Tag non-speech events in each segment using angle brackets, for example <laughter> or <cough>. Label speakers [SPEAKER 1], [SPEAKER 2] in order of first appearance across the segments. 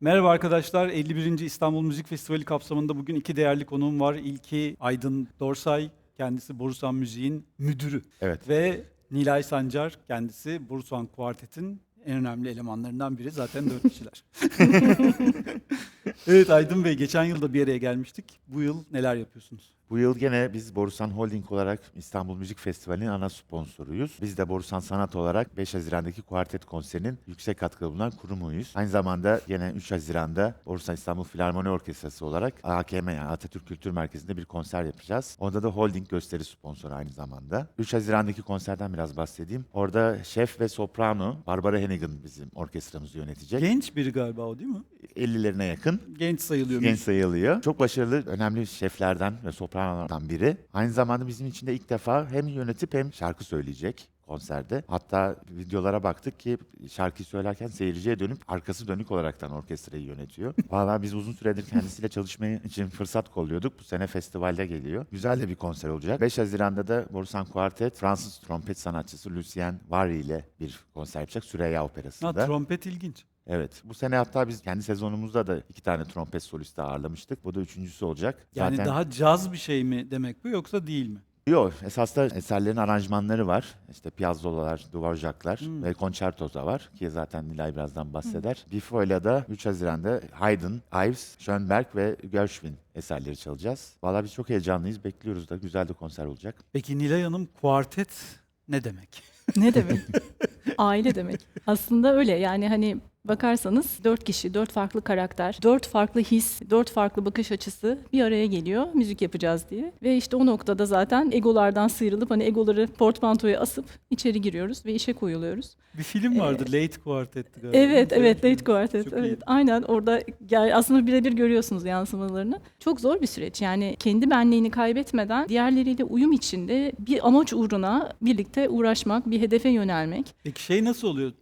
[SPEAKER 1] Merhaba arkadaşlar. 51. İstanbul Müzik Festivali kapsamında bugün iki değerli konuğum var. İlki Aydın Dorsay, kendisi Borusan Müziğin müdürü.
[SPEAKER 2] Evet.
[SPEAKER 1] Ve Nilay Sancar, kendisi Borusan Kuartet'in en önemli elemanlarından biri. Zaten dört kişiler. <laughs> <laughs> evet Aydın Bey, geçen yılda bir araya gelmiştik. Bu yıl neler yapıyorsunuz?
[SPEAKER 2] Bu yıl gene biz Borusan Holding olarak İstanbul Müzik Festivali'nin ana sponsoruyuz. Biz de Borusan Sanat olarak 5 Haziran'daki kuartet konserinin yüksek katkılı bulunan kurumuyuz. Aynı zamanda gene 3 Haziran'da Borusan İstanbul Filarmoni Orkestrası olarak AKM yani Atatürk Kültür Merkezi'nde bir konser yapacağız. Onda da holding gösteri sponsoru aynı zamanda. 3 Haziran'daki konserden biraz bahsedeyim. Orada şef ve soprano Barbara Hennigan bizim orkestramızı yönetecek.
[SPEAKER 1] Genç biri galiba o değil mi?
[SPEAKER 2] 50'lerine yakın.
[SPEAKER 1] Genç sayılıyor.
[SPEAKER 2] Genç sayılıyor. Çok başarılı, önemli şeflerden ve sopranolardan biri. Aynı zamanda bizim için de ilk defa hem yönetip hem şarkı söyleyecek konserde. Hatta videolara baktık ki şarkıyı söylerken seyirciye dönüp arkası dönük olaraktan orkestrayı yönetiyor. <laughs> Vallahi biz uzun süredir kendisiyle çalışmayı için fırsat kolluyorduk. Bu sene festivalde geliyor. Güzel de bir konser olacak. 5 Haziran'da da Borusan Kuartet Fransız trompet sanatçısı Lucien Vary ile bir konser yapacak. Süreyya
[SPEAKER 1] Ha,
[SPEAKER 2] Operası'nda.
[SPEAKER 1] trompet ilginç.
[SPEAKER 2] Evet. Bu sene hatta biz kendi sezonumuzda da iki tane trompet solisti ağırlamıştık. Bu da üçüncüsü olacak.
[SPEAKER 1] Yani
[SPEAKER 2] Zaten...
[SPEAKER 1] daha caz bir şey mi demek bu yoksa değil mi?
[SPEAKER 2] Yok. Esas da eserlerin aranjmanları var. İşte Piazzolla'lar, Dvorak'lar
[SPEAKER 1] Hmm.
[SPEAKER 2] ve Concerto da var. Ki zaten Nilay birazdan bahseder. Bifo'yla da 3 Haziran'da Haydn, Ives, Schönberg ve Gershwin eserleri çalacağız. Valla biz çok heyecanlıyız. Bekliyoruz da. Güzel de konser olacak.
[SPEAKER 1] Peki Nilay Hanım kuartet ne demek?
[SPEAKER 3] Ne demek? Aile demek. Aslında öyle yani hani bakarsanız dört kişi, dört farklı karakter, dört farklı his, dört farklı bakış açısı bir araya geliyor müzik yapacağız diye. Ve işte o noktada zaten egolardan sıyrılıp hani egoları portmantoya asıp içeri giriyoruz ve işe koyuluyoruz.
[SPEAKER 1] Bir film vardı, Late Quartet'ti galiba.
[SPEAKER 3] Evet, evet, Late Quartet.
[SPEAKER 1] Çok
[SPEAKER 3] evet,
[SPEAKER 1] iyi.
[SPEAKER 3] aynen orada yani aslında birebir görüyorsunuz yansımalarını. Çok zor bir süreç. Yani kendi benliğini kaybetmeden diğerleriyle uyum içinde bir amaç uğruna birlikte uğraşmak, bir hedefe yönelmek.
[SPEAKER 1] Peki şey nasıl oluyor?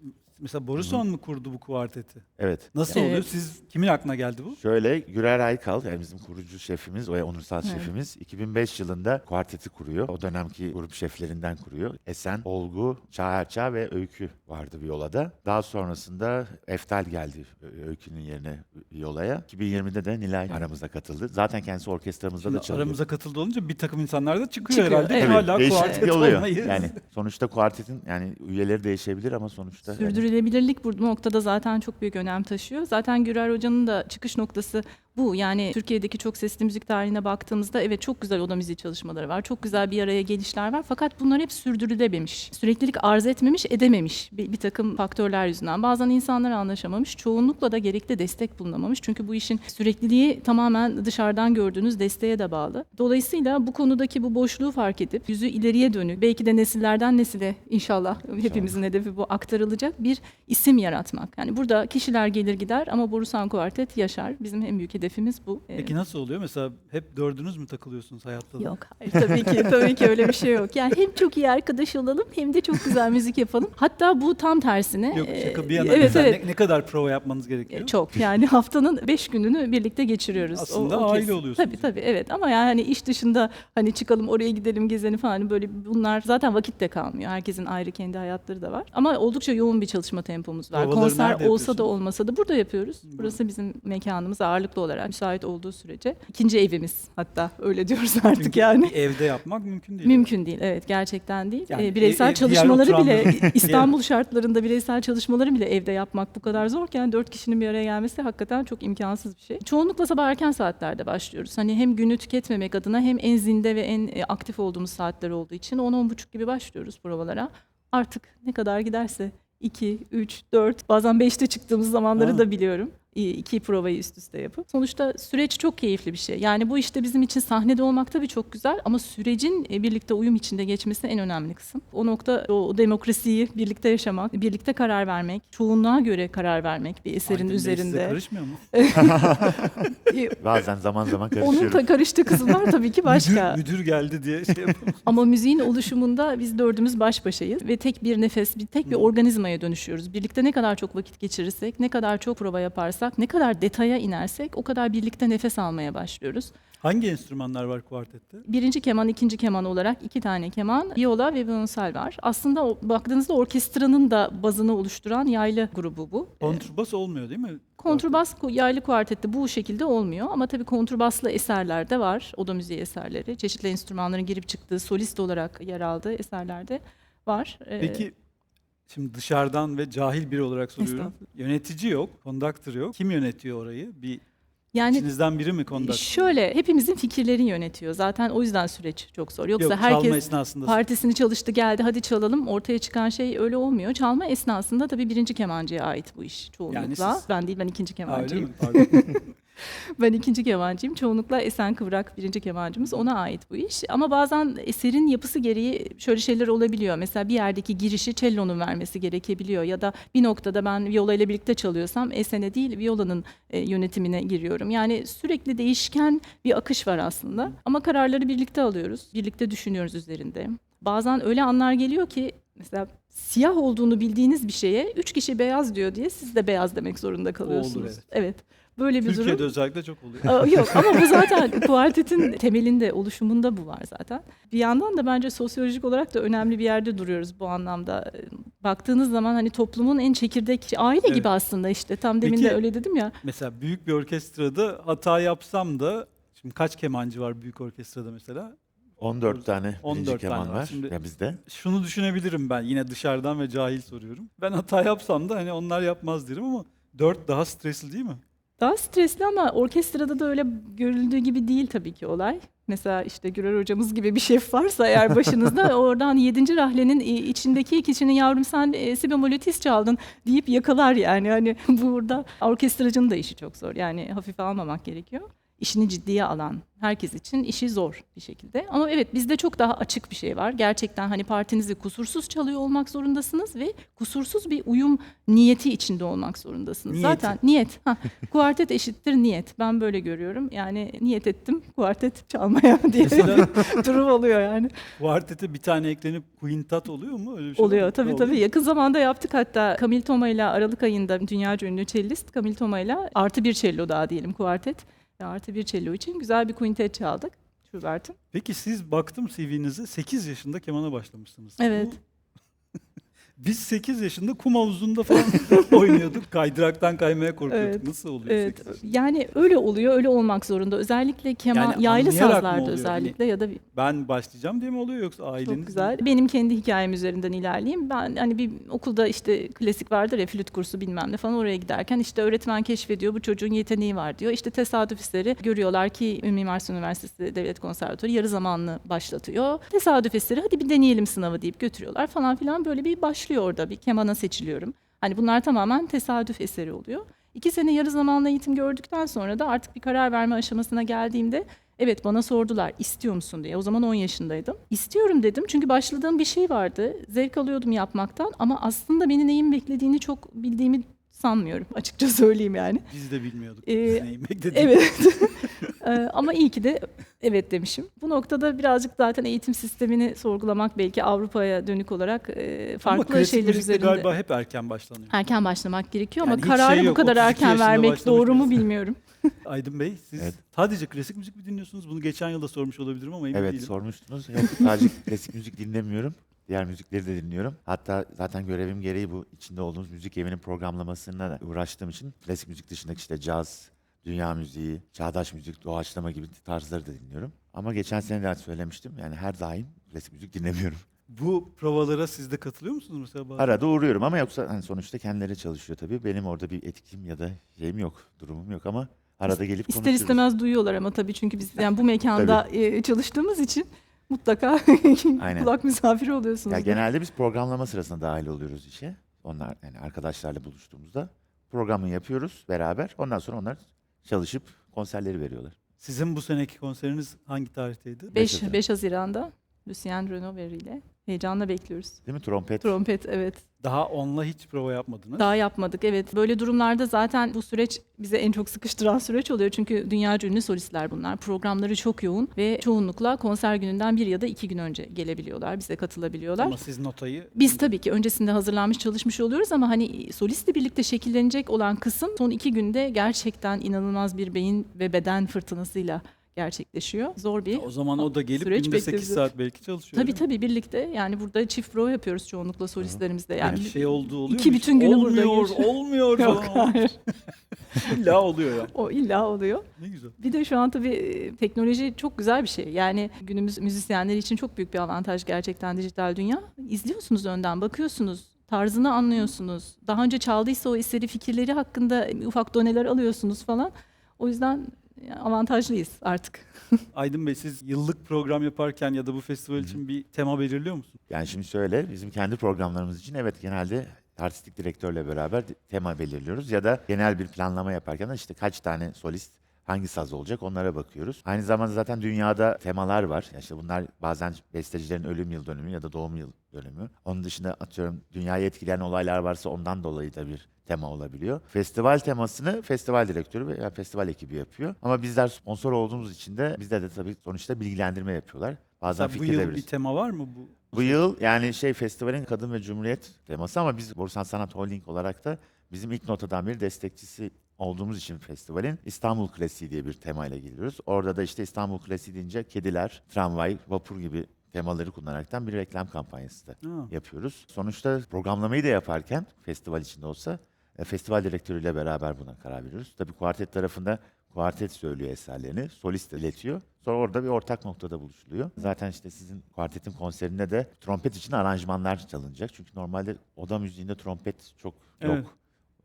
[SPEAKER 1] Mesela Borusan mı kurdu bu kuarteti?
[SPEAKER 2] Evet.
[SPEAKER 1] Nasıl
[SPEAKER 3] Evet.
[SPEAKER 1] oluyor? Siz kimin aklına geldi bu?
[SPEAKER 2] Şöyle Gürer Aykal yani bizim kurucu şefimiz ve onursal
[SPEAKER 3] Evet.
[SPEAKER 2] şefimiz 2005 yılında kuarteti kuruyor. O dönemki grup şeflerinden kuruyor. Esen, Olgu, Çağerçağ ve Öykü vardı Viola'da. Daha sonrasında Eftal geldi Ö- Öykü'nün yerine Viola'ya. 2020'de de Nilay aramıza katıldı. Zaten kendisi orkestramızda
[SPEAKER 1] Şimdi
[SPEAKER 2] da çalıyor.
[SPEAKER 1] aramıza katıldı olunca bir takım insanlar da çıkıyor,
[SPEAKER 3] Çıkıyor,
[SPEAKER 1] herhalde.
[SPEAKER 3] evet.
[SPEAKER 1] Hala
[SPEAKER 2] değişiklik
[SPEAKER 1] kuartet
[SPEAKER 2] oluyor.
[SPEAKER 1] olmayı.
[SPEAKER 2] Yani sonuçta kuartetin yani üyeleri değişebilir ama sonuçta yani
[SPEAKER 3] Sürdürülebilirlik bu noktada zaten çok büyük önem taşıyor. Zaten Gürer Hoca'nın da çıkış noktası bu. Yani Türkiye'deki çok sesli müzik tarihine baktığımızda evet çok güzel oda müziği çalışmaları var. Çok güzel bir araya gelişler var. Fakat bunlar hep sürdürülememiş. Süreklilik arz etmemiş, edememiş bir, bir takım faktörler yüzünden. Bazen insanlar anlaşamamış. Çoğunlukla da gerekli destek bulunamamış. Çünkü bu işin sürekliliği tamamen dışarıdan gördüğünüz desteğe de bağlı. Dolayısıyla bu konudaki bu boşluğu fark edip yüzü ileriye dönük belki de nesillerden nesile inşallah hepimizin hedefi bu aktarılacak bir isim yaratmak. Yani burada kişiler gelir gider ama Borusan Kuartet yaşar. Bizim en büyük hedefimiz bu. Ee,
[SPEAKER 1] Peki nasıl oluyor? Mesela hep dördünüz mü takılıyorsunuz hayatta? da?
[SPEAKER 3] Yok hayır tabii ki tabii ki öyle bir şey yok. Yani hem çok iyi arkadaş olalım hem de çok güzel müzik yapalım. Hatta bu tam tersine.
[SPEAKER 1] Yok
[SPEAKER 3] e,
[SPEAKER 1] şaka bir yana.
[SPEAKER 3] Evet
[SPEAKER 1] Mesela
[SPEAKER 3] evet.
[SPEAKER 1] Ne, ne kadar prova yapmanız gerekiyor?
[SPEAKER 3] E, Çok yani haftanın beş gününü birlikte geçiriyoruz.
[SPEAKER 1] Aslında aile
[SPEAKER 3] kesin.
[SPEAKER 1] oluyorsunuz
[SPEAKER 3] Tabii tabii evet ama yani hani iş dışında hani çıkalım oraya gidelim gezelim falan hani böyle bunlar zaten vakit de kalmıyor. Herkesin ayrı kendi hayatları da var. Ama oldukça yoğun bir çalışma tempomuz var.
[SPEAKER 1] Provaları
[SPEAKER 3] Konser olsa da
[SPEAKER 1] yapıyorsunuz?
[SPEAKER 3] olmasa da burada yapıyoruz. Burası bizim mekanımız ağırlıklı olarak müsait olduğu sürece. ikinci evimiz hatta öyle diyoruz <laughs> artık
[SPEAKER 1] Çünkü
[SPEAKER 3] yani.
[SPEAKER 1] evde yapmak mümkün değil.
[SPEAKER 3] Mümkün değil. Evet gerçekten değil.
[SPEAKER 1] Yani
[SPEAKER 3] Ee, bireysel
[SPEAKER 1] ev- diğer
[SPEAKER 3] çalışmaları bile İstanbul şartlarında bireysel çalışmaları bile evde yapmak bu kadar zorken dört kişinin bir araya gelmesi hakikaten çok imkansız bir şey. Çoğunlukla sabah erken saatlerde başlıyoruz. Hani hem günü tüketmemek adına hem en zinde ve en e, aktif olduğumuz saatler olduğu için 10-10.30 gibi başlıyoruz provalara. Artık ne kadar giderse 2, 3, 4 bazen 5'te çıktığımız zamanları
[SPEAKER 1] Ha.
[SPEAKER 3] da biliyorum. İki provayı üst üste yapıp. Sonuçta süreç çok keyifli bir şey. Yani bu işte bizim için sahnede olmak tabii çok güzel ama sürecin e, birlikte uyum içinde geçmesi en önemli kısım. O nokta o demokrasiyi birlikte yaşamak, birlikte karar vermek, çoğunluğa göre karar vermek bir eserin
[SPEAKER 1] Aydın Bey size
[SPEAKER 3] üzerinde.
[SPEAKER 1] karışmıyor mu? <laughs>
[SPEAKER 2] Bazen zaman zaman
[SPEAKER 3] Onun
[SPEAKER 2] karışıyoruz.
[SPEAKER 3] da karıştığı kısımlar tabii ki başka.
[SPEAKER 1] Müdür, müdür geldi diye şey yapalım. <laughs>
[SPEAKER 3] Ama müziğin oluşumunda biz dördümüz baş başayız ve tek bir nefes, bir tek bir organizmaya dönüşüyoruz. Birlikte ne kadar çok vakit geçirirsek, ne kadar çok prova yaparsak yaparsak, ne kadar detaya inersek o kadar birlikte nefes almaya başlıyoruz.
[SPEAKER 1] Hangi enstrümanlar var kuartette?
[SPEAKER 3] Birinci keman, ikinci keman olarak iki tane keman, viola ve violonsel var. Aslında o, baktığınızda orkestranın da bazını oluşturan yaylı grubu bu.
[SPEAKER 1] Kontrbas olmuyor değil mi?
[SPEAKER 3] Kontrbas yaylı kuartette bu şekilde olmuyor ama tabii kontrbaslı eserler de var. Oda müziği eserleri. Çeşitli enstrümanların girip çıktığı, solist olarak yer aldığı eserlerde var. Ee,
[SPEAKER 1] Peki şimdi dışarıdan ve cahil biri olarak soruyorum. Yönetici yok, kondaktör yok. Kim yönetiyor orayı? Bir
[SPEAKER 3] yani
[SPEAKER 1] içinizden biri mi kondaktör?
[SPEAKER 3] şöyle hepimizin fikirleri yönetiyor. Zaten o yüzden süreç çok zor. Yoksa
[SPEAKER 1] Yok,
[SPEAKER 3] herkes partisini çalıştı geldi hadi çalalım ortaya çıkan şey öyle olmuyor. Çalma esnasında tabii birinci kemancıya ait bu iş çoğunlukla.
[SPEAKER 1] siz-
[SPEAKER 3] Ben değil ben ikinci
[SPEAKER 1] Ha, öyle
[SPEAKER 3] kemancıyım.
[SPEAKER 1] mi? Pardon. <laughs> <laughs>
[SPEAKER 3] Ben ikinci kemancıyım. Çoğunlukla Esen Kıvrak birinci kemancımız. Ona ait bu iş. Ama bazen eserin yapısı gereği şöyle şeyler olabiliyor. Mesela bir yerdeki girişi cellonun vermesi gerekebiliyor. Ya da bir noktada ben viola ile birlikte çalıyorsam Esen'e değil violanın e, yönetimine giriyorum. Yani sürekli değişken bir akış var aslında. Ama kararları birlikte alıyoruz. Birlikte düşünüyoruz üzerinde. Bazen öyle anlar geliyor ki mesela siyah olduğunu bildiğiniz bir şeye üç kişi beyaz diyor diye siz de beyaz demek zorunda kalıyorsunuz.
[SPEAKER 1] evet.
[SPEAKER 3] evet. Böyle bir durum.
[SPEAKER 1] Türkiye'de özellikle çok oluyor.
[SPEAKER 3] Aa, Yok ama bu <laughs> zaten kuartetin temelinde, oluşumunda bu var zaten. Bir yandan da bence sosyolojik olarak da önemli bir yerde duruyoruz bu anlamda. Baktığınız zaman hani toplumun en çekirdek aile
[SPEAKER 1] Evet.
[SPEAKER 3] gibi aslında işte. Tam demin
[SPEAKER 1] Peki-
[SPEAKER 3] de öyle dedim ya.
[SPEAKER 1] Mesela büyük bir orkestrada hata yapsam da şimdi kaç kemancı var büyük orkestrada mesela?
[SPEAKER 2] 14 tane
[SPEAKER 1] 14
[SPEAKER 2] birinci
[SPEAKER 1] tane
[SPEAKER 2] keman
[SPEAKER 1] var.
[SPEAKER 2] var
[SPEAKER 1] Şimdi-
[SPEAKER 2] ya bizde.
[SPEAKER 1] Şunu düşünebilirim ben yine dışarıdan ve cahil soruyorum. Ben hata yapsam da hani onlar yapmaz derim ama 4 daha stresli değil mi?
[SPEAKER 3] Daha stresli ama orkestrada da öyle görüldüğü gibi değil tabii ki olay. Mesela işte Gürer hocamız gibi bir şef varsa eğer başınızda <laughs> oradan 7. rahlenin i- içindeki kişinin yavrum sen e, si bemol çaldın deyip yakalar yani. Hani burada orkestracının da işi çok zor. Yani hafife almamak gerekiyor. İşini ciddiye alan herkes için işi zor bir şekilde. Ama evet bizde çok daha açık bir şey var. Gerçekten hani partinizi kusursuz çalıyor olmak zorundasınız ve kusursuz bir uyum niyeti içinde olmak zorundasınız.
[SPEAKER 1] Niyeti.
[SPEAKER 3] Zaten niyet. Ha, <laughs> kuartet eşittir niyet. Ben böyle görüyorum. Yani niyet ettim kuartet çalmaya <laughs> diye
[SPEAKER 1] Mesela <laughs>
[SPEAKER 3] durum oluyor yani.
[SPEAKER 1] kuartete bir tane eklenip quintat oluyor mu? Öyle bir şey
[SPEAKER 3] Oluyor tabii
[SPEAKER 1] Ne
[SPEAKER 3] tabii. Yakın zamanda yaptık hatta Camille Toma ile Aralık ayında dünyaca ünlü cellist Camille Toma ile artı bir cello daha diyelim kuartet. Ve artı bir cello için güzel bir quintet çaldık. Schubert'in.
[SPEAKER 1] Peki siz baktım CV'nize 8 yaşında kemana başlamışsınız.
[SPEAKER 3] Evet.
[SPEAKER 1] Bu- Biz 8 yaşında kum havuzunda falan <laughs> oynuyorduk. Kaydıraktan kaymaya korkuyorduk.
[SPEAKER 3] Evet.
[SPEAKER 1] Nasıl oluyor
[SPEAKER 3] Evet,
[SPEAKER 1] 8 yaşında?
[SPEAKER 3] yani öyle oluyor, öyle olmak zorunda. Özellikle keman,
[SPEAKER 1] Yani
[SPEAKER 3] yaylı sazlarda özellikle ya da bir-
[SPEAKER 1] Ben başlayacağım diye mi oluyor yoksa aileniz
[SPEAKER 3] çok
[SPEAKER 1] mi?
[SPEAKER 3] güzel. Benim kendi hikayem üzerinden ilerleyeyim. Ben hani bir okulda işte klasik vardır ya flüt kursu bilmem ne falan oraya giderken işte öğretmen keşfediyor bu çocuğun yeteneği var diyor. İşte tesadüf eseri görüyorlar ki Mimar Sinan Üniversitesi Devlet Konservatuarı yarı zamanlı başlatıyor. Tesadüf eseri hadi bir deneyelim sınavı deyip götürüyorlar falan filan böyle bir başlıyor orada bir kemana seçiliyorum. Hani bunlar tamamen tesadüf eseri oluyor. İki sene yarı zamanlı eğitim gördükten sonra da artık bir karar verme aşamasına geldiğimde evet bana sordular istiyor musun diye. O zaman 10 yaşındaydım. İstiyorum dedim çünkü başladığım bir şey vardı. Zevk alıyordum yapmaktan ama aslında beni neyin beklediğini çok bildiğimi sanmıyorum <laughs> açıkça söyleyeyim yani.
[SPEAKER 1] Biz de bilmiyorduk.
[SPEAKER 3] Ee,
[SPEAKER 1] Biz neyi bekledik.
[SPEAKER 3] Evet. <laughs> Ee, ama iyi ki de evet demişim. Bu noktada birazcık zaten eğitim sistemini sorgulamak belki Avrupa'ya dönük olarak e,
[SPEAKER 1] Ama
[SPEAKER 3] farklı
[SPEAKER 1] klasik
[SPEAKER 3] şeyler üzerinde.
[SPEAKER 1] galiba hep erken başlanıyor.
[SPEAKER 3] Erken başlamak gerekiyor
[SPEAKER 1] Yani
[SPEAKER 3] ama kararı
[SPEAKER 1] şey
[SPEAKER 3] bu kadar
[SPEAKER 1] 32
[SPEAKER 3] erken vermek doğru mu bilmiyorum. <laughs>
[SPEAKER 1] Aydın Bey siz
[SPEAKER 2] Evet.
[SPEAKER 1] sadece klasik müzik mi dinliyorsunuz? Bunu geçen yılda sormuş olabilirim ama emin
[SPEAKER 2] Evet
[SPEAKER 1] değilim.
[SPEAKER 2] sormuştunuz. Yok sadece <laughs> klasik müzik dinlemiyorum. Diğer müzikleri de dinliyorum. Hatta zaten görevim gereği bu içinde olduğumuz müzik evinin programlamasına da uğraştığım için klasik müzik dışındaki işte caz, dünya müziği, çağdaş müzik, doğaçlama gibi tarzları da dinliyorum. Ama geçen sene de söylemiştim. Yani her daim klasik müzik dinlemiyorum.
[SPEAKER 1] Bu provalara siz de katılıyor musunuz mesela? bazen?
[SPEAKER 2] Arada uğruyorum ama yoksa hani sonuçta kendileri çalışıyor tabii. Benim orada bir etkim ya da şeyim yok, durumum yok ama arada gelip
[SPEAKER 3] İster
[SPEAKER 2] konuşuyoruz.
[SPEAKER 3] istemez duyuyorlar ama tabii çünkü biz yani bu <laughs> mekanda e, çalıştığımız için mutlaka <laughs>
[SPEAKER 2] Aynen.
[SPEAKER 3] kulak misafiri oluyorsunuz.
[SPEAKER 2] Ya genelde biz programlama sırasında dahil oluyoruz işe. Onlar yani arkadaşlarla buluştuğumuzda programı yapıyoruz beraber. Ondan sonra onlar çalışıp konserleri veriyorlar.
[SPEAKER 1] Sizin bu seneki konseriniz hangi tarihteydi?
[SPEAKER 3] 5,
[SPEAKER 2] Haziran.
[SPEAKER 3] 5 Haziran'da Lucien Renover ile Heyecanla bekliyoruz.
[SPEAKER 2] Değil mi? Trompet.
[SPEAKER 3] Trompet evet.
[SPEAKER 1] Daha onunla hiç prova yapmadınız.
[SPEAKER 3] Daha yapmadık evet. Böyle durumlarda zaten bu süreç bize en çok sıkıştıran süreç oluyor. Çünkü dünya ünlü solistler bunlar. Programları çok yoğun ve çoğunlukla konser gününden bir ya da iki gün önce gelebiliyorlar. Bize katılabiliyorlar.
[SPEAKER 1] Ama siz notayı
[SPEAKER 3] Biz tabii ki öncesinde hazırlanmış çalışmış oluyoruz ama hani solistle birlikte şekillenecek olan kısım son iki günde gerçekten inanılmaz bir beyin ve beden fırtınasıyla gerçekleşiyor. Zor bir
[SPEAKER 1] o zaman o da gelip
[SPEAKER 3] Süreç
[SPEAKER 1] günde 8
[SPEAKER 3] bekliyoruz.
[SPEAKER 1] saat belki çalışıyor.
[SPEAKER 3] Tabii
[SPEAKER 1] değil mi?
[SPEAKER 3] tabii birlikte yani burada çift prova yapıyoruz çoğunlukla solistlerimizde. Yani
[SPEAKER 1] Bir şey olduğu oluyor
[SPEAKER 3] iki
[SPEAKER 1] mu?
[SPEAKER 3] bütün günü burada
[SPEAKER 1] olmuyor,
[SPEAKER 3] geçiyor.
[SPEAKER 1] olmuyor <laughs>
[SPEAKER 3] Yok
[SPEAKER 1] falan.
[SPEAKER 3] hayır. <laughs>
[SPEAKER 1] İlla oluyor ya.
[SPEAKER 3] O illa oluyor.
[SPEAKER 1] Ne güzel.
[SPEAKER 3] Bir de şu an tabii e, teknoloji çok güzel bir şey. Yani günümüz müzisyenleri için çok büyük bir avantaj gerçekten dijital dünya. İzliyorsunuz önden, bakıyorsunuz, tarzını anlıyorsunuz. Daha önce çaldıysa o eseri fikirleri hakkında ufak doneler alıyorsunuz falan. O yüzden avantajlıyız artık. <laughs>
[SPEAKER 1] Aydın Bey siz yıllık program yaparken ya da bu festival için bir tema belirliyor musunuz?
[SPEAKER 2] Yani şimdi şöyle bizim kendi programlarımız için evet genelde artistik direktörle beraber tema belirliyoruz ya da genel bir planlama yaparken işte kaç tane solist hangi saz olacak onlara bakıyoruz. Aynı zamanda zaten dünyada temalar var. Yani işte bunlar bazen bestecilerin ölüm yıl dönümü ya da doğum yıl dönümü. Onun dışında atıyorum dünyayı etkileyen olaylar varsa ondan dolayı da bir tema olabiliyor. Festival temasını festival direktörü ve yani festival ekibi yapıyor. Ama bizler sponsor olduğumuz için de bizde de tabii sonuçta bilgilendirme yapıyorlar. Bazen
[SPEAKER 1] Mesela bu
[SPEAKER 2] fikir
[SPEAKER 1] yıl bir tema var mı bu?
[SPEAKER 2] bu yıl yani şey festivalin Kadın ve Cumhuriyet teması ama biz Borusan Sanat Holding olarak da bizim ilk notadan bir destekçisi olduğumuz için festivalin İstanbul Klasiği diye bir temayla geliyoruz. Orada da işte İstanbul Klasiği deyince kediler, tramvay, vapur gibi temaları kullanaraktan bir reklam kampanyası da
[SPEAKER 1] Ha.
[SPEAKER 2] yapıyoruz. Sonuçta programlamayı da yaparken festival içinde olsa festival direktörüyle beraber buna karar veriyoruz. Tabii kuartet tarafında kuartet söylüyor eserlerini, solist iletiyor. Sonra orada bir ortak noktada buluşuluyor. Zaten işte sizin kuartetin konserinde de trompet için aranjmanlar çalınacak. Çünkü normalde oda müziğinde trompet çok
[SPEAKER 1] Evet.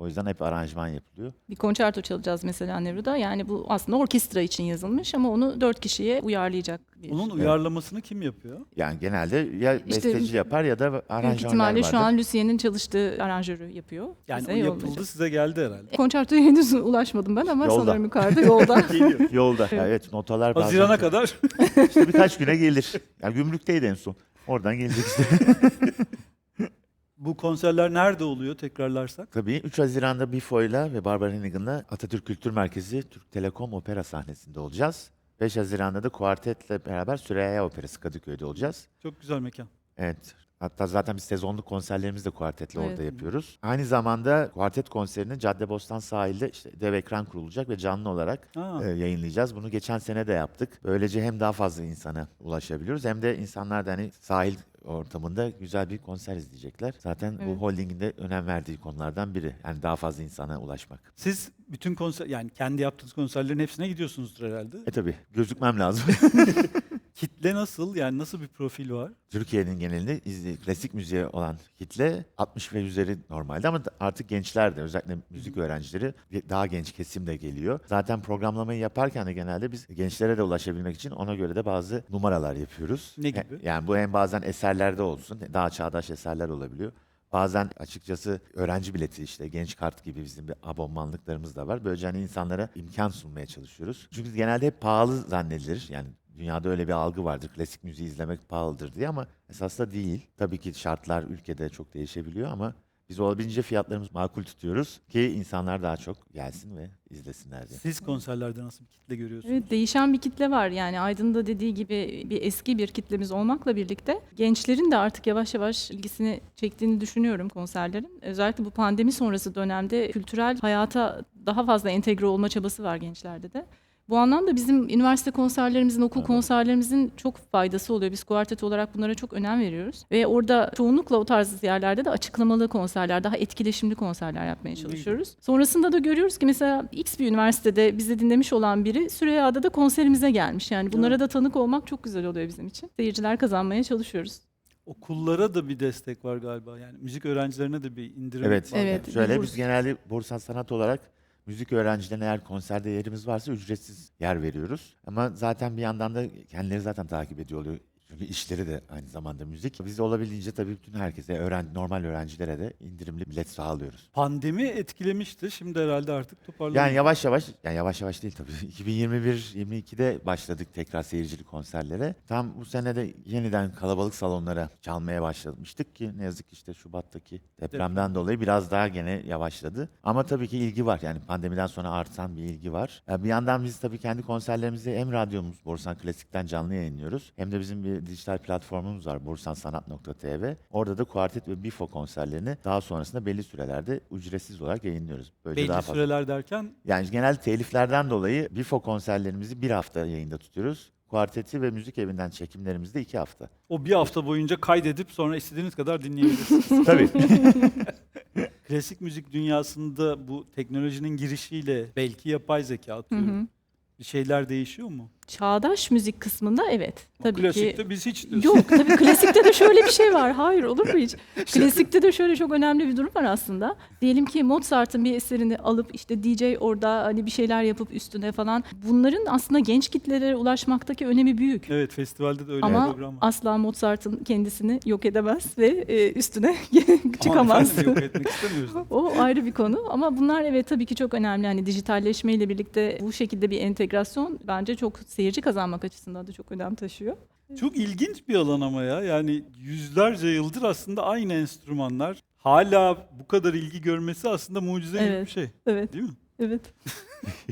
[SPEAKER 2] O yüzden hep aranjman yapılıyor.
[SPEAKER 3] Bir konçerto çalacağız mesela Nevru'da. Yani bu aslında orkestra için yazılmış ama onu dört kişiye uyarlayacak bir
[SPEAKER 1] Onun uyarlamasını kim yapıyor?
[SPEAKER 2] Yani genelde ya
[SPEAKER 3] İşte
[SPEAKER 2] besteci yapar ya da
[SPEAKER 3] Büyük
[SPEAKER 2] aranjmanlar
[SPEAKER 3] ihtimalle şu
[SPEAKER 2] vardır.
[SPEAKER 3] an Lucien'in çalıştığı aranjörü yapıyor.
[SPEAKER 1] Yani o yapıldı
[SPEAKER 3] yollayacak.
[SPEAKER 1] size geldi herhalde.
[SPEAKER 3] Konçertoya henüz ulaşmadım ben ama
[SPEAKER 2] Yolda.
[SPEAKER 3] sanırım yukarıda yolda. <laughs>
[SPEAKER 1] Geliyor.
[SPEAKER 2] Yolda. Evet notalar bazen
[SPEAKER 1] Hazirana kadar.
[SPEAKER 2] İşte birkaç güne gelir. Yani gümrükteydi en son. Oradan gelecek işte. <laughs>
[SPEAKER 1] bu konserler nerede oluyor tekrarlarsak?
[SPEAKER 2] Tabii 3 Haziran'da Bifo'yla ve Barbara Hannigan'la Atatürk Kültür Merkezi Türk Telekom Opera sahnesinde olacağız. 5 Haziran'da da kuartetle beraber Süreyya Operası Kadıköy'de olacağız.
[SPEAKER 1] Çok güzel mekan.
[SPEAKER 2] Evet. Hatta zaten biz sezonluk konserlerimizi de kuartetle
[SPEAKER 3] Evet.
[SPEAKER 2] orada yapıyoruz. Aynı zamanda kuartet konserini Caddebostan sahilde işte dev ekran kurulacak ve canlı olarak e, yayınlayacağız. Bunu geçen sene de yaptık. Böylece hem daha fazla insana ulaşabiliyoruz hem de insanlar da hani sahil ortamında güzel bir konser izleyecekler. Zaten
[SPEAKER 3] Evet.
[SPEAKER 2] bu holdingin de önem verdiği konulardan biri. Yani daha fazla insana ulaşmak.
[SPEAKER 1] Siz bütün konser yani kendi yaptığınız konserlerin hepsine gidiyorsunuzdur herhalde.
[SPEAKER 2] E tabii gözükmem lazım. <laughs>
[SPEAKER 1] Kitle nasıl? Yani nasıl bir profil var?
[SPEAKER 2] Türkiye'nin genelinde izle- klasik müziğe olan kitle 60 ve üzeri normalde ama artık gençler de özellikle müzik öğrencileri daha genç kesim de geliyor. Zaten programlamayı yaparken de genelde biz gençlere de ulaşabilmek için ona göre de bazı numaralar yapıyoruz.
[SPEAKER 1] Ne gibi?
[SPEAKER 2] Yani bu hem bazen eserlerde olsun, daha çağdaş eserler olabiliyor. Bazen açıkçası öğrenci bileti işte genç kart gibi bizim bir abonmanlıklarımız da var. Böylece hani insanlara imkan sunmaya çalışıyoruz. Çünkü genelde hep pahalı zannedilir. Yani dünyada öyle bir algı vardır. Klasik müziği izlemek pahalıdır diye ama esas da değil. Tabii ki şartlar ülkede çok değişebiliyor ama biz olabildiğince fiyatlarımızı makul tutuyoruz ki insanlar daha çok gelsin ve izlesinler diye.
[SPEAKER 1] Siz konserlerde nasıl bir kitle görüyorsunuz?
[SPEAKER 3] Evet değişen bir kitle var. Yani Aydın'ın da dediği gibi bir eski bir kitlemiz olmakla birlikte gençlerin de artık yavaş yavaş ilgisini çektiğini düşünüyorum konserlerin. Özellikle bu pandemi sonrası dönemde kültürel hayata daha fazla entegre olma çabası var gençlerde de. Bu anlamda bizim üniversite konserlerimizin, okul
[SPEAKER 2] Evet.
[SPEAKER 3] konserlerimizin çok faydası oluyor. Biz kuartet olarak bunlara çok önem veriyoruz. Ve orada çoğunlukla o tarz yerlerde de açıklamalı konserler, daha etkileşimli konserler yapmaya çalışıyoruz. Sonrasında da görüyoruz ki mesela X bir üniversitede bizi dinlemiş olan biri Süreyya'da da konserimize gelmiş. Yani bunlara da tanık olmak çok güzel oluyor bizim için. Seyirciler kazanmaya çalışıyoruz.
[SPEAKER 1] Okullara da bir destek var galiba. Yani müzik öğrencilerine de bir indirim
[SPEAKER 2] Evet.
[SPEAKER 1] var.
[SPEAKER 3] Evet.
[SPEAKER 2] Şöyle biz genelde Borsan Sanat olarak müzik öğrencilerine eğer konserde yerimiz varsa ücretsiz yer veriyoruz. Ama zaten bir yandan da kendileri zaten takip ediyor oluyor. Çünkü işleri de aynı zamanda müzik. Biz de olabildiğince tabii bütün herkese, öğren normal öğrencilere de indirimli bilet sağlıyoruz.
[SPEAKER 1] Pandemi etkilemişti. Şimdi herhalde artık toparlanıyor.
[SPEAKER 2] Yani yavaş yavaş, yani yavaş yavaş değil tabii. <laughs> 2021-22'de başladık tekrar seyircili konserlere. Tam bu sene de yeniden kalabalık salonlara çalmaya başlamıştık ki ne yazık ki işte Şubat'taki depremden dolayı biraz daha gene yavaşladı. Ama tabii ki ilgi var. Yani pandemiden sonra artan bir ilgi var. Yani bir yandan biz tabii kendi konserlerimizi hem radyomuz Borsan Klasik'ten canlı yayınlıyoruz. Hem de bizim bir dijital platformumuz var borsansanat.tv. Orada da kuartet ve bifo konserlerini daha sonrasında belli sürelerde ücretsiz olarak yayınlıyoruz. Böylece
[SPEAKER 1] Belli
[SPEAKER 2] daha fazla
[SPEAKER 1] süreler derken
[SPEAKER 2] yani genel teliflerden dolayı Bifo konserlerimizi bir hafta yayında tutuyoruz. Kuarteti ve müzik evinden çekimlerimiz de iki hafta.
[SPEAKER 1] o bir hafta boyunca kaydedip sonra istediğiniz kadar dinleyebilirsiniz. <laughs> <laughs>
[SPEAKER 2] Tabii. <laughs>
[SPEAKER 1] Klasik müzik dünyasında bu teknolojinin girişiyle belki yapay zeka
[SPEAKER 3] Hı
[SPEAKER 1] atıyorum.
[SPEAKER 3] hı.
[SPEAKER 1] Bir şeyler değişiyor mu?
[SPEAKER 3] Çağdaş müzik kısmında evet. Tabii
[SPEAKER 1] Klasikte
[SPEAKER 3] ki.
[SPEAKER 1] biz hiç diyorsun.
[SPEAKER 3] Yok tabii klasikte de şöyle bir şey var. <laughs> Hayır olur mu hiç? Klasikte de şöyle çok önemli bir durum var aslında. Diyelim ki Mozart'ın bir eserini alıp işte DJ orada hani bir şeyler yapıp üstüne falan. Bunların aslında genç kitlelere ulaşmaktaki önemi büyük.
[SPEAKER 1] Evet festivalde de öyle bir
[SPEAKER 3] Ama
[SPEAKER 1] program var.
[SPEAKER 3] asla Mozart'ın kendisini yok edemez ve e, üstüne <laughs> çıkamaz.
[SPEAKER 1] efendim, yok etmek istemiyoruz. <laughs>
[SPEAKER 3] O ayrı bir konu ama bunlar evet tabii ki çok önemli. Hani dijitalleşmeyle birlikte bu şekilde bir entegrasyon bence çok seyirci kazanmak açısından da çok önem taşıyor.
[SPEAKER 1] Çok ilginç bir alan ama ya. Yani yüzlerce yıldır aslında aynı enstrümanlar. Hala bu kadar ilgi görmesi aslında mucize gibi
[SPEAKER 3] Evet.
[SPEAKER 1] bir şey.
[SPEAKER 3] Evet,
[SPEAKER 1] Değil mi?
[SPEAKER 3] evet.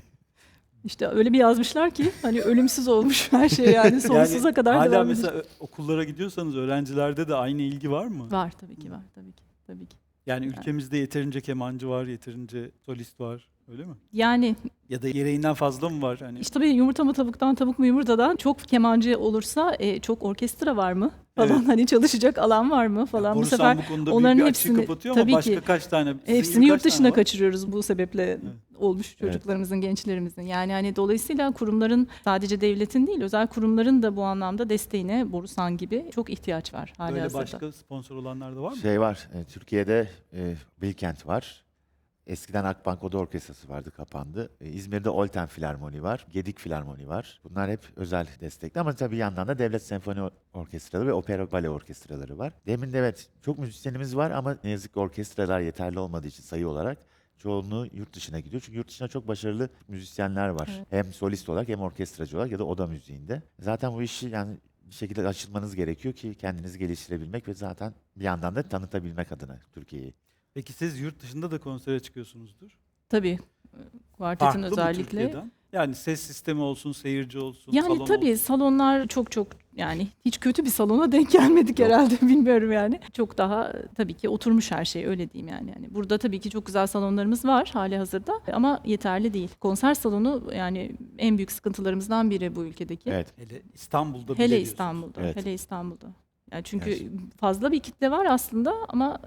[SPEAKER 3] <laughs> işte öyle bir yazmışlar ki hani ölümsüz olmuş her şey yani <laughs> sonsuza kadar
[SPEAKER 1] hala
[SPEAKER 3] devam edecek.
[SPEAKER 1] mesela ö- okullara gidiyorsanız öğrencilerde de aynı ilgi var mı?
[SPEAKER 3] Var tabii ki var tabii ki. Tabii ki.
[SPEAKER 1] Yani ülkemizde yeterince kemancı var, yeterince solist var. Öyle mi?
[SPEAKER 3] Yani
[SPEAKER 1] Ya da gereğinden fazla mı var? Hani
[SPEAKER 3] işte tabii yumurta mı tavuktan tavuk mu yumurtadan çok kemancı olursa e, çok orkestra var mı falan
[SPEAKER 1] Evet.
[SPEAKER 3] hani çalışacak alan var mı falan bu
[SPEAKER 1] Borusan
[SPEAKER 3] sefer
[SPEAKER 1] bu konuda
[SPEAKER 3] onların
[SPEAKER 1] büyük bir
[SPEAKER 3] hepsini-
[SPEAKER 1] kapatıyor ama
[SPEAKER 3] tabii
[SPEAKER 1] başka
[SPEAKER 3] ki.
[SPEAKER 1] kaç tane?
[SPEAKER 3] Hepsini yurt dışına kaçırıyoruz bu sebeple olmuş çocuklarımızın, gençlerimizin. Yani hani dolayısıyla kurumların sadece devletin değil, özel kurumların da bu anlamda desteğine Borusan gibi çok ihtiyaç var
[SPEAKER 1] Böyle başka sponsor olanlar da var mı?
[SPEAKER 2] Şey var, e, Türkiye'de e, Bilkent var. Eskiden Akbank Oda Orkestrası vardı, kapandı. E, İzmir'de Olten Filarmoni var, Gedik Filarmoni var. Bunlar hep özel destekli ama tabii bir yandan da devlet senfoni or- orkestraları ve opera bale orkestraları var. Demin de evet çok müzisyenimiz var ama ne yazık ki orkestralar yeterli olmadığı için sayı olarak çoğunluğu yurt dışına gidiyor. Çünkü yurt dışında çok başarılı müzisyenler var.
[SPEAKER 3] Evet.
[SPEAKER 2] Hem solist olarak hem orkestracı olarak ya da oda müziğinde. Zaten bu işi yani bir şekilde açılmanız gerekiyor ki kendinizi geliştirebilmek ve zaten bir yandan da tanıtabilmek adına Türkiye'yi.
[SPEAKER 1] Peki siz yurt dışında da konsere çıkıyorsunuzdur.
[SPEAKER 3] Tabii. Kuartetin
[SPEAKER 1] Farklı mı
[SPEAKER 3] özellikle.
[SPEAKER 1] Türkiye'den? Yani ses sistemi olsun, seyirci olsun,
[SPEAKER 3] Yani
[SPEAKER 1] salon
[SPEAKER 3] tabii
[SPEAKER 1] olsun.
[SPEAKER 3] salonlar çok çok yani hiç kötü bir salona denk gelmedik
[SPEAKER 2] Yok.
[SPEAKER 3] herhalde <laughs> bilmiyorum yani. Çok daha tabii ki oturmuş her şey öyle diyeyim yani. yani. Burada tabii ki çok güzel salonlarımız var hali hazırda ama yeterli değil. Konser salonu yani en büyük sıkıntılarımızdan biri bu ülkedeki.
[SPEAKER 2] Evet.
[SPEAKER 1] Hele İstanbul'da bile
[SPEAKER 3] Hele
[SPEAKER 1] diyorsunuz.
[SPEAKER 3] İstanbul'da.
[SPEAKER 2] Evet.
[SPEAKER 3] Hele İstanbul'da. Yani çünkü
[SPEAKER 2] Gerçekten.
[SPEAKER 3] fazla bir kitle var aslında ama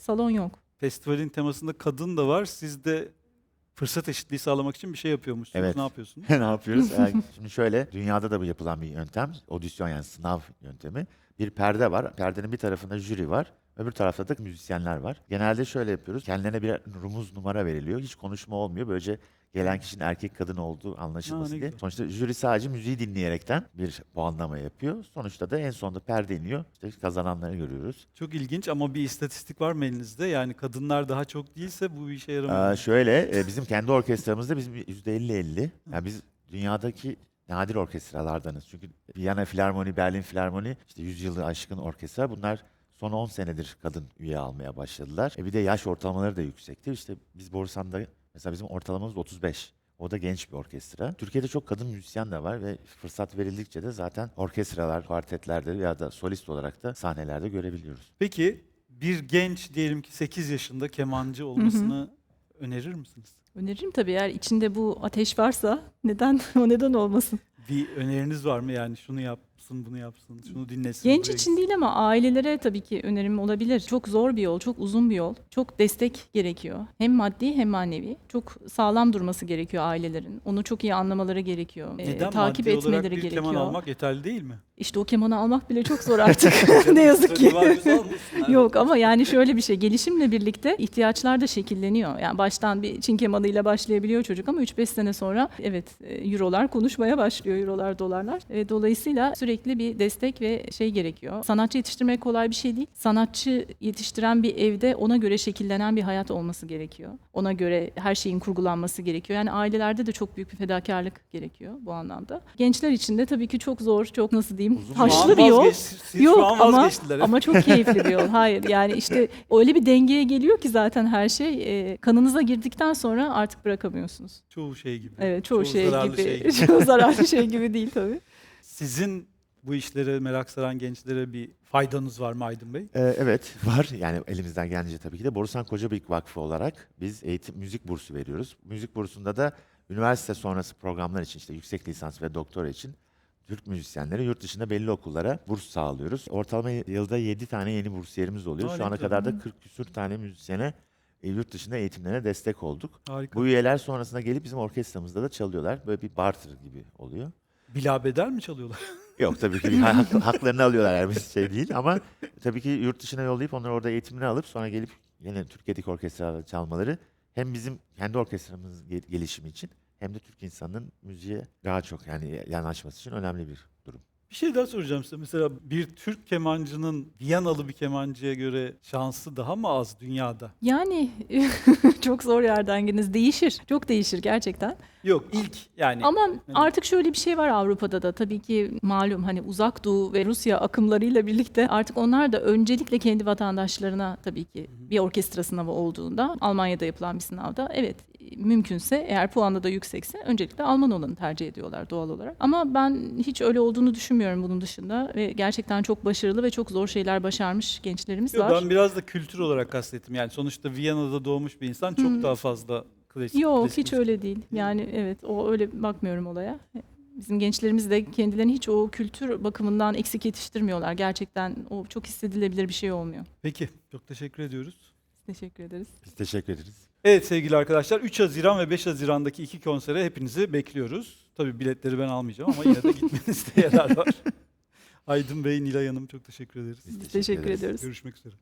[SPEAKER 3] salon yok.
[SPEAKER 1] Festivalin temasında kadın da var. Siz de fırsat eşitliği sağlamak için bir şey yapıyormuşsunuz.
[SPEAKER 2] Evet.
[SPEAKER 1] Ne yapıyorsunuz? <laughs>
[SPEAKER 2] ne yapıyoruz? Yani şimdi şöyle, dünyada da bu yapılan bir yöntem, odisyon yani sınav yöntemi. Bir perde var, perdenin bir tarafında jüri var, öbür tarafta da müzisyenler var. Genelde şöyle yapıyoruz, kendilerine bir rumuz numara veriliyor, hiç konuşma olmuyor. Böylece gelen kişinin erkek kadın olduğu
[SPEAKER 1] Ha,
[SPEAKER 2] anlaşılması
[SPEAKER 1] ne
[SPEAKER 2] diye.
[SPEAKER 1] güzel.
[SPEAKER 2] Sonuçta jüri sadece müziği dinleyerekten bir puanlama yapıyor. Sonuçta da en sonunda perde iniyor, işte kazananları görüyoruz.
[SPEAKER 1] Çok ilginç ama bir istatistik var mı elinizde? Yani kadınlar daha çok değilse bu işe yaramıyor.
[SPEAKER 2] Ee, şöyle, e, bizim kendi orkestramızda bizim %50-50. Yani biz dünyadaki nadir orkestralardanız. Çünkü Viyana Filarmoni, Berlin Filarmoni, işte 100 yılı aşkın orkestra. Bunlar son 10 senedir kadın üye almaya başladılar. E bir de yaş ortalamaları da yüksekti. İşte biz Borusan'da mesela bizim ortalamamız 35. O da genç bir orkestra. Türkiye'de çok kadın müzisyen de var ve fırsat verildikçe de zaten orkestralar, kuartetlerde ya da solist olarak da sahnelerde görebiliyoruz.
[SPEAKER 1] Peki bir genç diyelim ki 8 yaşında kemancı olmasını önerir misiniz?
[SPEAKER 3] Öneririm tabii eğer içinde bu ateş varsa neden <laughs> o neden olmasın?
[SPEAKER 1] Bir öneriniz var mı? Yani şunu yapsın, bunu yapsın, şunu dinlesin.
[SPEAKER 3] Genç için değil ama ailelere tabii ki önerim olabilir. Çok zor bir yol, çok uzun bir yol. Çok destek gerekiyor. Hem maddi hem manevi. Çok sağlam durması gerekiyor ailelerin. Onu çok iyi anlamaları gerekiyor. Ee,
[SPEAKER 1] Neden
[SPEAKER 3] takip
[SPEAKER 1] maddi olarak
[SPEAKER 3] etmeleri
[SPEAKER 1] bir
[SPEAKER 3] gerekiyor.
[SPEAKER 1] keman almak yeterli değil mi?
[SPEAKER 3] İşte o kemanı almak bile çok zor artık. <laughs> ne yazık ki. Yok ama yani şöyle bir şey gelişimle birlikte ihtiyaçlar da şekilleniyor. Yani baştan bir Çin kemanıyla başlayabiliyor çocuk ama 3-5 sene sonra evet e, eurolar konuşmaya başlıyor eurolar dolarlar. E, dolayısıyla sürekli bir destek ve şey gerekiyor. Sanatçı yetiştirmek kolay bir şey değil. Sanatçı yetiştiren bir evde ona göre şekillenen bir hayat olması gerekiyor. Ona göre her şeyin kurgulanması gerekiyor. Yani ailelerde de çok büyük bir fedakarlık gerekiyor bu anlamda. Gençler için de tabii ki çok zor, çok nasıl diyeyim, taşlı bir yol. Yok ama ama çok keyifli bir yol. Hayır yani işte öyle bir dengeye geliyor ki zaten her şey e, kanınıza girdikten sonra artık bırakamıyorsunuz.
[SPEAKER 1] Çoğu şey gibi.
[SPEAKER 3] Evet çoğu, şey,
[SPEAKER 1] zararlı
[SPEAKER 3] gibi,
[SPEAKER 1] şey <laughs> gibi.
[SPEAKER 3] çoğu zararlı şey gibi değil tabii.
[SPEAKER 1] Sizin bu işlere merak saran gençlere bir faydanız var mı Aydın Bey?
[SPEAKER 2] Ee, evet var yani elimizden gelince tabii ki de Borusan Kocabıyık Vakfı olarak biz eğitim müzik bursu veriyoruz. Müzik bursunda da üniversite sonrası programlar için işte yüksek lisans ve doktora için Türk müzisyenleri yurt dışında belli okullara burs sağlıyoruz. Ortalama yılda 7 tane yeni bursiyerimiz oluyor.
[SPEAKER 1] Aa,
[SPEAKER 2] Şu ana kadar da 40 küsür tane müzisyene e, yurt dışında eğitimlerine destek olduk.
[SPEAKER 1] Harika.
[SPEAKER 2] Bu üyeler sonrasında gelip bizim orkestramızda da çalıyorlar. Böyle bir barter gibi oluyor.
[SPEAKER 1] Bilabeder mi çalıyorlar? <laughs>
[SPEAKER 2] Yok tabii ki hak- haklarını alıyorlar her bir şey değil ama tabii ki yurt dışına yollayıp onları orada eğitimini alıp sonra gelip yine Türkiye'deki orkestralarda çalmaları hem bizim kendi orkestramızın gel- gelişimi için hem de Türk insanının müziğe daha çok yani yanaşması için önemli bir durum.
[SPEAKER 1] Bir şey daha soracağım size. Mesela bir Türk kemancının Viyanalı bir kemancıya göre şansı daha mı az dünyada?
[SPEAKER 3] Yani <laughs> çok zor yerden geliniz. Değişir. Çok değişir gerçekten.
[SPEAKER 1] Yok ilk yani.
[SPEAKER 3] Ama artık şöyle bir şey var Avrupa'da da tabii ki malum hani uzak doğu ve Rusya akımlarıyla birlikte artık onlar da öncelikle kendi vatandaşlarına tabii ki bir orkestra sınavı olduğunda Almanya'da yapılan bir sınavda evet mümkünse eğer puanı da yüksekse öncelikle Alman olanı tercih ediyorlar doğal olarak. Ama ben hiç öyle olduğunu düşünmüyorum bunun dışında ve gerçekten çok başarılı ve çok zor şeyler başarmış gençlerimiz
[SPEAKER 1] Yok,
[SPEAKER 3] var.
[SPEAKER 1] ben biraz da kültür olarak kastettim. Yani sonuçta Viyana'da doğmuş bir insan çok daha fazla klasik.
[SPEAKER 3] Yok
[SPEAKER 1] klasik
[SPEAKER 3] hiç
[SPEAKER 1] müzik-
[SPEAKER 3] öyle değil. Yani evet o öyle bakmıyorum olaya. Bizim gençlerimiz de kendilerini hiç o kültür bakımından eksik yetiştirmiyorlar. Gerçekten o çok hissedilebilir bir şey olmuyor.
[SPEAKER 1] Peki çok teşekkür ediyoruz.
[SPEAKER 3] Teşekkür ederiz.
[SPEAKER 2] Biz teşekkür ederiz.
[SPEAKER 1] Evet sevgili arkadaşlar 3 Haziran ve 5 Haziran'daki iki konsere hepinizi bekliyoruz. Tabii biletleri ben almayacağım ama yine de gitmenizde yarar var. <laughs> Aydın Bey, Nilay Hanım çok teşekkür ederiz.
[SPEAKER 2] Biz
[SPEAKER 3] Biz teşekkür
[SPEAKER 2] ederiz.
[SPEAKER 3] ediyoruz.
[SPEAKER 1] Görüşmek üzere.